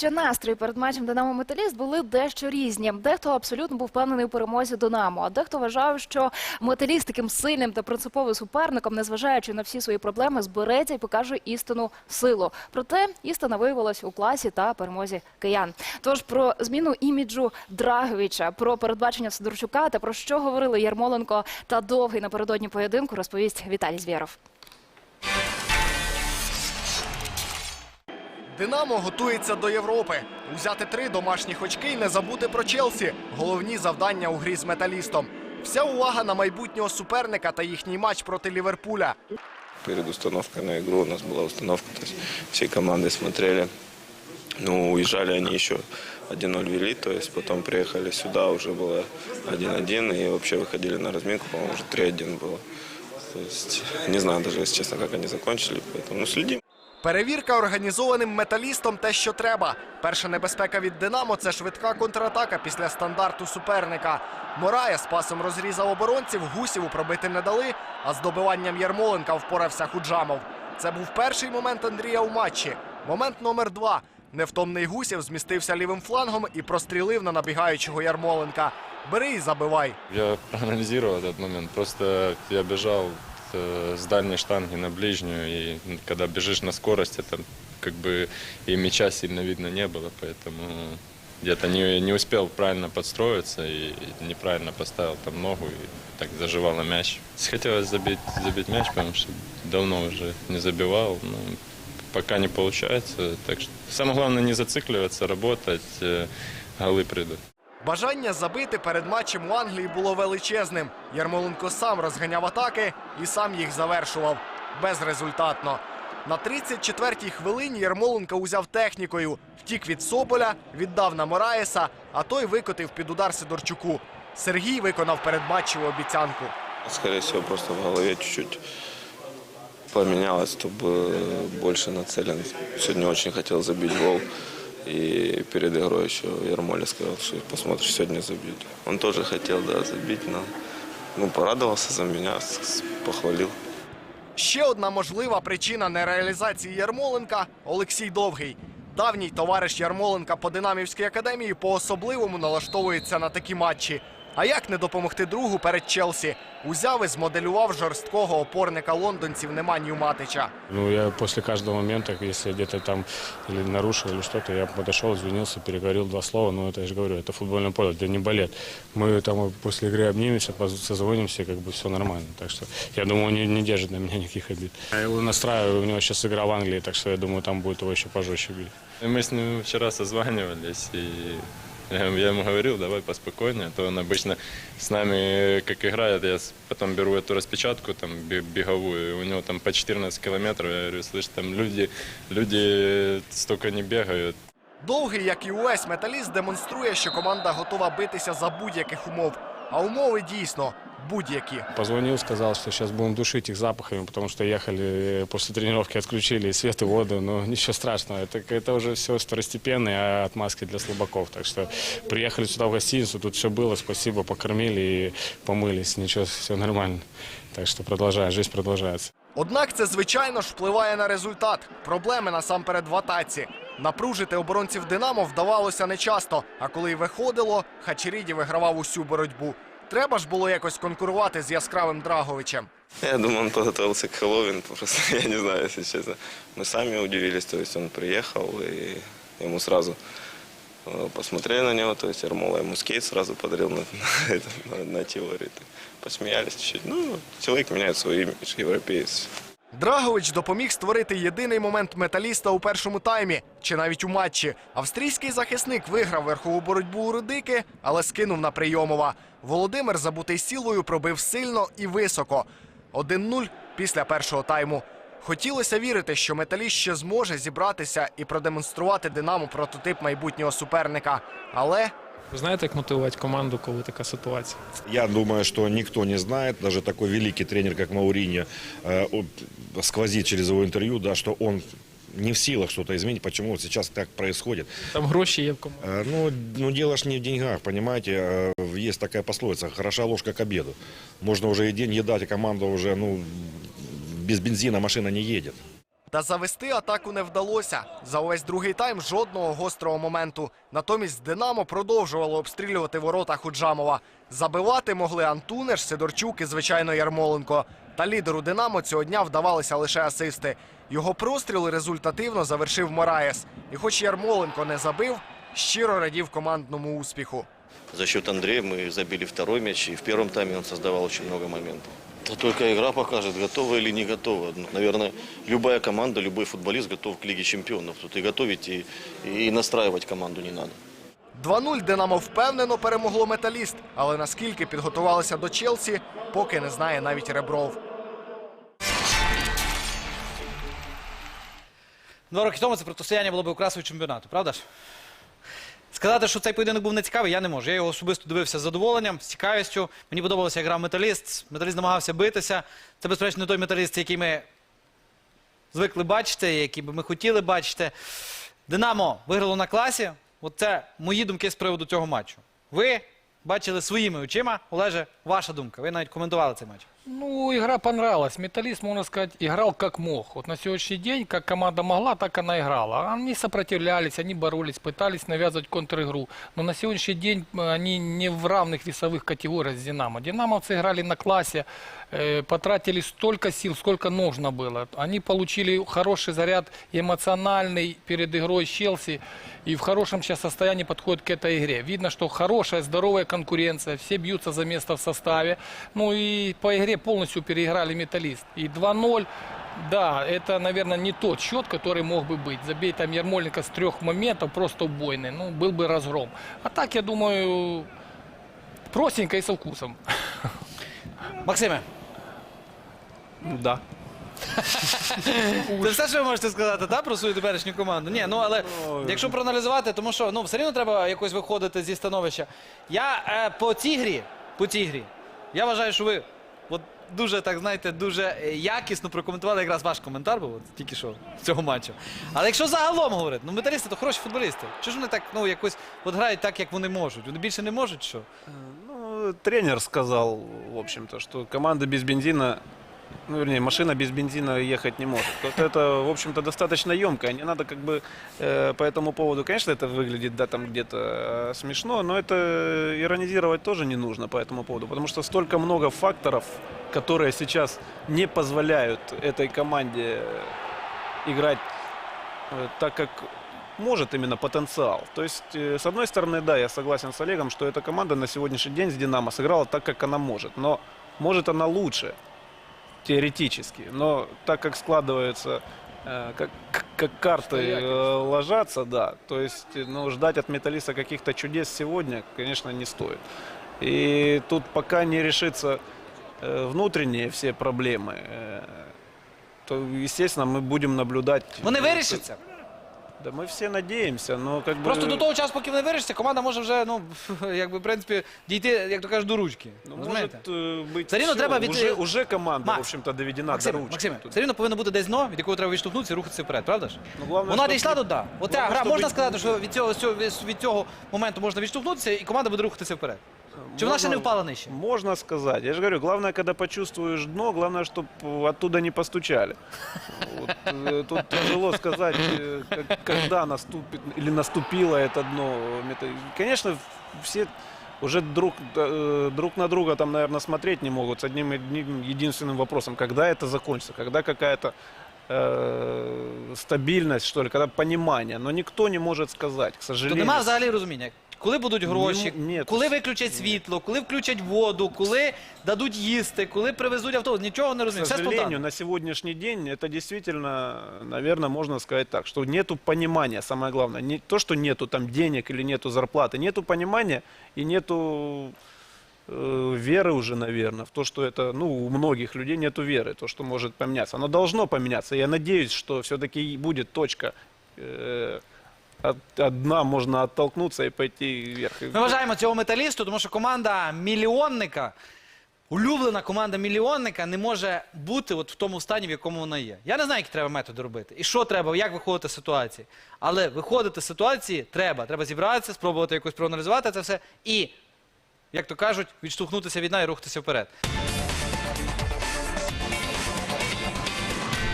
Що настрої перед матчем Динамо Металіст були дещо різні. Дехто абсолютно був впевнений у перемозі Динамо, а дехто вважав, що металіст таким сильним та принциповим суперником, незважаючи на всі свої проблеми, збереться і покаже істинну силу. Проте істина виявилась у класі та перемозі киян. Тож про зміну іміджу Драговича, про передбачення Сидорчука та про що говорили Ярмоленко та довгий напередодні поєдинку, розповість Віталій Звєров. Динамо готується до Європи. Узяти три домашніх очки і не забути про Челсі. Головні завдання у грі з металістом. Вся увага на майбутнього суперника та їхній матч проти Ліверпуля. Перед установкой на игру у нас была установка, то есть всей команды смотрели. Ну, уезжали они еще 1-0 вели, то есть потом приехали сюда, уже было 1-1, и вообще выходили на разминку, по-моему, уже 3-1 было. То есть не знаю даже, если честно, как они закончили, поэтому ну, следим. Перевірка організованим металістом те, що треба. Перша небезпека від Динамо це швидка контратака після стандарту суперника. Морая з пасом розрізав оборонців, гусіву пробити не дали, а з добиванням Ярмоленка впорався Худжамов. Це був перший момент Андрія у матчі. Момент номер два. Невтомний гусів змістився лівим флангом і прострілив на набігаючого Ярмоленка. Бери і забивай. Я проанализировал этот момент. Просто я бежал э, с дальней штанги на ближнюю, и когда бежишь на скорость, это как бы и мяча сильно видно не было, поэтому где-то не, не успел правильно подстроиться и неправильно поставил там ногу и так заживало мяч. Хотелось забить, забить мяч, потому что давно уже не забивал, но пока не получается. Так что самое главное не зацикливаться, работать, э, голы придут. Бажання забити перед матчем у Англії було величезним. Ярмоленко сам розганяв атаки і сам їх завершував. Безрезультатно. На 34-й хвилині Ярмоленко узяв технікою, втік від Соболя, віддав на Мораєса, а той викотив під удар Сидорчуку. Сергій виконав передматчеву обіцянку. Скорее всего, просто в голове чуть-чуть поменялось, чтобы больше нацелен. Сегодня очень хотел забить гол. И перед игрой еще Ермоля сказал, что посмотришь, сегодня забьют. Он тоже хотел, да, забить, но ну, порадовался за меня, похвалил. Ще одна можлива причина нереалізації Ярмоленка Олексій Довгий. Давній товариш Ярмоленка по Динамівській академії по-особливому налаштовується на такі матчі. А як не допомогти другу перед Челсі? Узяв і змоделював жорсткого опорника лондонців Неманію Матича. Ну, я после каждого момента, если где-то там или нарушил или что-то, я подошел, извинился, переговорил два слова. Ну, это я же говорю, это футбольное поле, это не балет. Мы там после игры обнимемся, поз- созвонимся, как бы все нормально. Так что я думаю, он не, не держит на меня никаких обид. Я его настраиваю, у него сейчас игра в Англии, так что я думаю, там будет его еще пожестче бить. И Мы с ним вчера созванивались, и я я ему говорил, давай поспокойнее, а то он обычно с нами, как играет, я с- потом беру эту распечатку там бе- беговую, и у него там по 14 километров, я говорю, слышь, там люди, люди столько не бегают, Довгий, як і увесь металіст, демонструє, що команда готова битися за будь-яких умов. А умови дійсно будь-які. Позвонил, сказал, что сейчас будем душить их запахами, потому что ехали э, после тренировки, отключили и свет, и воду. Но ничего страшного, это, это уже все второстепенные а отмазки для слабаков. Так что приехали сюда в гостиницу, тут все было, спасибо, покормили и помылись. Ничего, все нормально. Так что продолжаем, жизнь продолжается. Однак це, звичайно ж, впливає на результат. Проблеми насамперед в атаці. Напружити оборонців Динамо вдавалося нечасто, а коли й виходило, Хачеріді вигравав усю боротьбу. Треба ж було якось конкурувати з яскравим Драговичем. Я думаю, он подготовился к Хэллоуин, просто я не знаю, если честно. Мы сами удивились, то есть он приехал, и ему сразу э, посмотрели на него, то есть Ермола ему скейт сразу подарил на, на, это, на, на теории. Посмеялись чуть-чуть. Ну, человек меняет свой имидж, европеец. Драгович допоміг створити єдиний момент металіста у першому таймі чи навіть у матчі. Австрійський захисник виграв верхову боротьбу у Рудики, але скинув на прийомова. Володимир, забутий сілою, пробив сильно і високо. 1-0 після першого тайму. Хотілося вірити, що металіст ще зможе зібратися і продемонструвати Динамо прототип майбутнього суперника. Але Ви знаєте, як мотивувати команду, коли така ситуація? Я думаю, что никто не знает, даже такой великий тренер, как Мауриньо, э, вот сквозит через его интервью, да, что он не в силах что-то изменить, почему вот сейчас так происходит. Там гроші є в команді. Э, Ну, ну, дело ж не в деньгах, понимаете, э, есть такая пословица, хороша ложка к обеду. Можно уже и деньги дать, а команда уже, ну, без бензина машина не едет. Та завести атаку не вдалося. За увесь другий тайм жодного гострого моменту. Натомість Динамо продовжувало обстрілювати ворота Худжамова. Забивати могли Антунеш, Сидорчук і, звичайно, Ярмоленко. Та лідеру Динамо цього дня вдавалися лише асисти. Його простріл результативно завершив Мораєс. І хоч Ярмоленко не забив, щиро радів командному успіху. За счет Андрея мы забили второй мяч, и в первом тайме он создавал очень много моментов. Это только игра покажет, готова или не готова. Ну, Наверное, любая команда, любой футболист готов к Лиге чемпионов. Тут и готовить, и, и настраивать команду не надо. 2-0 Динамо впевнено перемогло металіст, але наскільки підготувалися до Челсі, поки не знає навіть Ребров. Два роки тому це протистояння було б окрасою чемпіонату, правда ж? Сказати, що цей поєдинок був нецікавий, я не можу. Я його особисто дивився з задоволенням, з цікавістю. Мені подобалося, як грав металіст. Металіст намагався битися. Це, безперечно, не той металіст, який ми звикли бачити, який би ми хотіли бачити. Динамо виграло на класі. Оце мої думки з приводу цього матчу. Ви бачили своїми очима. Олеже, ваша думка. Ви навіть коментували цей матч. Ну, игра понравилась. Металлист, можно сказать, играл как мог. Вот на сегодняшний день, как команда могла, так она играла. Они сопротивлялись, они боролись, пытались навязывать контр-игру. Но на сегодняшний день они не в равных весовых категориях с «Динамо». «Динамовцы» играли на классе, потратили столько сил, сколько нужно было. Они получили хороший заряд эмоциональный перед игрой с «Челси». И в хорошем сейчас состоянии подходят к этой игре. Видно, что хорошая, здоровая конкуренция. Все бьются за место в составе. Ну и по игре полностью переиграли металлист. И 2-0, да, это, наверное, не тот счет, который мог бы быть. Забей там Ермоленко с трех моментов, просто убойный. Ну, был бы разгром. А так, я думаю, простенько и со вкусом. Максиме, Да. Це все, що ви можете сказати, та, про свою теперішню команду? Ні, ну але якщо проаналізувати, тому що ну, все одно треба якось виходити зі становища. Я е, по цій грі, по цій грі, я вважаю, що ви от дуже, так знаєте, дуже е, якісно прокоментували якраз ваш коментар був от, тільки що цього матчу. Але якщо загалом говорити, ну металісти то хороші футболісти. Чого ж вони так ну, якось от грають так, як вони можуть? Вони більше не можуть, що? Ну, тренер сказав, в общем-то, що команда без бензина, ну, вернее, машина без бензина ехать не может. Вот это, в общем-то, достаточно емкое. Не надо как бы э, по этому поводу, конечно, это выглядит, да, там где-то э, смешно, но это иронизировать тоже не нужно по этому поводу, потому что столько много факторов, которые сейчас не позволяют этой команде играть э, так, как может именно потенциал. То есть, э, с одной стороны, да, я согласен с Олегом, что эта команда на сегодняшний день с «Динамо» сыграла так, как она может. Но может она лучше, теоретически. Но так как складывается, э, как, как карты э, ложатся, да, то есть э, ну, ждать от «Металлиста» каких-то чудес сегодня, конечно, не стоит. И тут пока не решится э, внутренние все проблемы, э, то, естественно, мы будем наблюдать... Вони вирішаться. Да мы все надеемся, но как бы... Просто до того часу, поки вони вирішаться, команда може вже, ну, якби, в принципі, дійти, як то кажуть, до ручки. Ну, Розумієте? может э, быть Все рівно всё. треба від- уже, уже команда, Макс, в общем-то, доведена Максиме, до ручки. Максиме, Тут. все рівно повинно бути десь дно, від якого треба відштовхнутися і рухатися вперед, правда ж? Ну, главное, Вона щоб- дійшла туди. Оця Главное, гра, щоб- можна сказати, що від цього, цього- від цього моменту можна відштовхнутися і команда буде рухатися вперед. Чи вона ще не Можно- впала нижче? Можно сказать. Я же говорю, главное, когда почувствуешь дно, главное, чтобы оттуда не постучали. Вот, э, Тут тяжело сказать, э, как- когда наступит или наступило это дно. Это- Конечно, все уже друг, э, друг на друга там, наверное, смотреть не могут с одним одним единственным вопросом, когда это закончится, когда какая-то э, стабильность, что ли, когда понимание. Но никто не может сказать, к То сожалению. немає взагалі розуміння. Коли будуть гроші, Ні, ні, коли то- виключать світло, коли включать воду, коли дадуть їсти, коли привезуть автобус, нічого не К розумію. Все сожалению, спонтанно. на сегодняшний день это действительно, наверное, можно сказать так, что нету понимания, самое главное. Не то, что нету там денег или нету зарплаты, нету понимания и нету э, веры уже, наверное, в то, что это, ну, у многих людей нету веры, то, что может поменяться. Оно должно поменяться. Я надеюсь, что все-таки будет точка, э, от, от дна можно оттолкнуться вверх. Ми вважаємо цього металісту, тому що команда мільйонника, улюблена команда мільйонника не може бути от в тому стані, в якому вона є. Я не знаю, які треба методи робити. І що треба, як виходити з ситуації. Але виходити з ситуації треба. Треба зібратися, спробувати якось проаналізувати це все і, як то кажуть, відштовхнутися від дна і рухатися вперед.